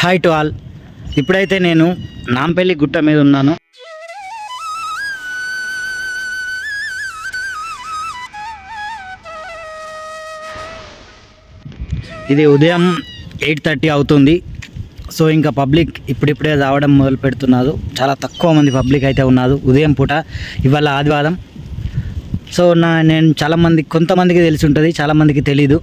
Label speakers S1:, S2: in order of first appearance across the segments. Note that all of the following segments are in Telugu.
S1: హాయ్ టు ఆల్ ఇప్పుడైతే నేను నాంపల్లి గుట్ట మీద ఉన్నాను. ఇది ఉదయం ఎయిట్ థర్టీ అవుతుంది. సో ఇంకా పబ్లిక్ ఇప్పుడిప్పుడే రావడం మొదలు పెడుతున్నారు. చాలా తక్కువ మంది పబ్లిక్ అయితే ఉన్నారు ఉదయం పూట ఇవాళ ఆదివారం. సో నా నేను చాలామంది కొంతమందికి తెలిసి ఉంటుంది చాలామందికి తెలీదు.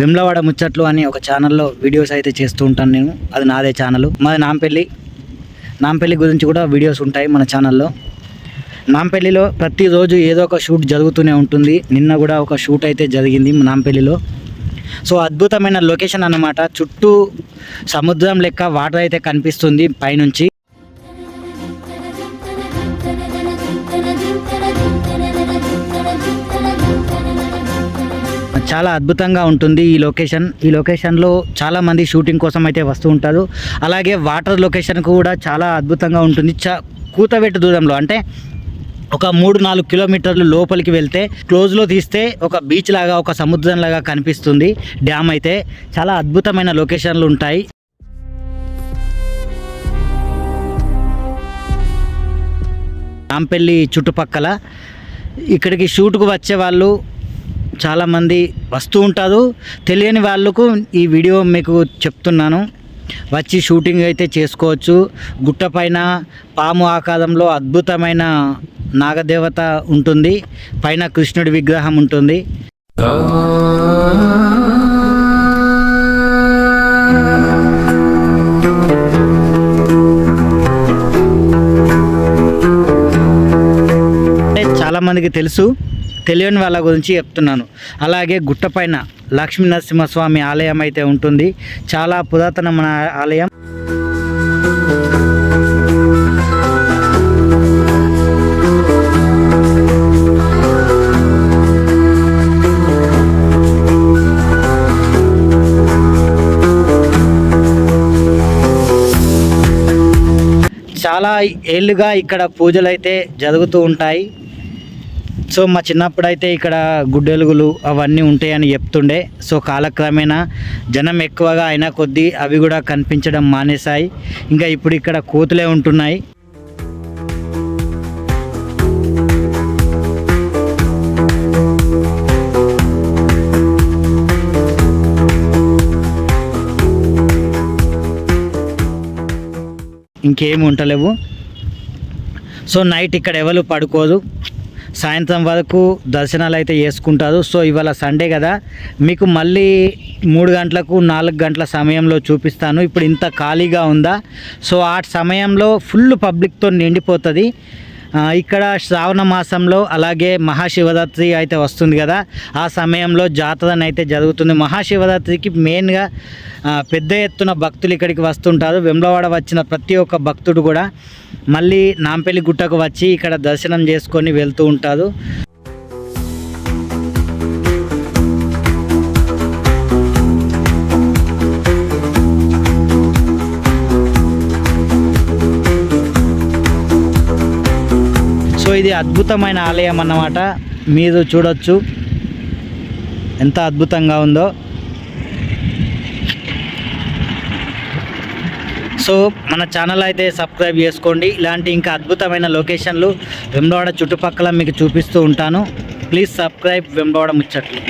S1: వెమ్లవాడ ముచ్చట్లు అని ఒక ఛానల్లో వీడియోస్ అయితే చేస్తూ ఉంటాను నేను. అది నాదే ఛానల్ మాది నాంపల్లి. నాంపల్లి గురించి కూడా వీడియోస్ ఉంటాయి మన ఛానల్లో నాంపల్లిలో ప్రతిరోజు ఏదో ఒక షూట్ జరుగుతూనే ఉంటుంది. నిన్న కూడా ఒక షూట్ అయితే జరిగింది నాంపల్లిలో. సో అద్భుతమైన లొకేషన్ అన్నమాట. చుట్టూ సముద్రం లెక్క వాటర్ అయితే కనిపిస్తుంది పైనుంచి. చాలా అద్భుతంగా ఉంటుంది ఈ లొకేషన్. ఈ లొకేషన్లో చాలా మంది షూటింగ్ కోసం అయితే వస్తూ ఉంటారు. అలాగే వాటర్ లొకేషన్ కూడా చాలా అద్భుతంగా ఉంటుంది. చ కూతబెట్టు దూరంలో అంటే ఒక మూడు నాలుగు కిలోమీటర్లు లోపలికి వెళ్తే క్లోజ్లో తీస్తే ఒక బీచ్ లాగా ఒక సముద్రం లాగా కనిపిస్తుంది డ్యామ్ అయితే. చాలా అద్భుతమైన లొకేషన్లు ఉంటాయి. రాంపల్లి చుట్టుపక్కల ఇక్కడికి షూట్కు వచ్చే వాళ్ళు చాలామంది వస్తూ ఉంటారు. తెలియని వాళ్ళకు ఈ వీడియో మీకు చెప్తున్నాను. వచ్చి షూటింగ్ అయితే చేసుకోవచ్చు. గుట్టపైన పాము ఆకారంలో అద్భుతమైన నాగదేవత ఉంటుంది. పైన కృష్ణుడి విగ్రహం ఉంటుంది. అంటే చాలామందికి తెలుసు. తెలియని వాళ్ళ గురించి చెప్తున్నాను. అలాగే గుట్టపైన లక్ష్మీ నరసింహస్వామి ఆలయం అయితే ఉంటుంది. చాలా పురాతనమైన ఆలయం. చాలా ఏళ్ళుగా ఇక్కడ పూజలు అయితే జరుగుతూ ఉంటాయి. సో మా చిన్నప్పుడు అయితే ఇక్కడ గుడ్డెలుగులు అవన్నీ ఉంటాయని చెప్తుండే. సో కాలక్రమేణా జనం ఎక్కువగా అయినా కొద్దీ అవి కూడా కనిపించడం మానేశాయి. ఇంకా ఇప్పుడు ఇక్కడ కోతులే ఉంటున్నాయి. ఇంకేమి ఉండలేవు సో నైట్ ఇక్కడ ఎవరు పడుకోదు. సాయంత్రం వరకు దర్శనాలు అయితే చేసుకుంటారు. సో ఇవాళ సండే కదా. మీకు మళ్ళీ మూడు గంటలకు నాలుగు గంటల సమయంలో చూపిస్తాను. ఇప్పుడు ఇంత ఖాళీగా ఉందా? సో ఆ సమయంలో ఫుల్ పబ్లిక్తో నిండిపోతుంది. ఇక్కడ శ్రావణ మాసంలో అలాగే మహాశివరాత్రి అయితే వస్తుంది కదా. ఆ సమయంలో జాతరనైతే అయితే జరుగుతుంది. మహాశివరాత్రికి మెయిన్గా పెద్ద ఎత్తున భక్తులు ఇక్కడికి వస్తుంటారు. వెమ్లవాడ వచ్చిన ప్రతి ఒక్క భక్తుడు కూడా మళ్ళీ నాంపల్లి గుట్టకు వచ్చి ఇక్కడ దర్శనం చేసుకొని వెళ్తూ ఉంటారు. సో ఇది అద్భుతమైన ఆలయం అన్నమాట. మీరు చూడొచ్చు. ఎంత అద్భుతంగా ఉందో. సో మన ఛానల్ అయితే సబ్స్క్రైబ్ చేసుకోండి. ఇలాంటి ఇంకా అద్భుతమైన లొకేషన్లు వెంబడవాడ చుట్టుపక్కల మీకు చూపిస్తూ ఉంటాను. ప్లీజ్ సబ్స్క్రైబ్ వెంబడవాడ ముచ్చట్లు.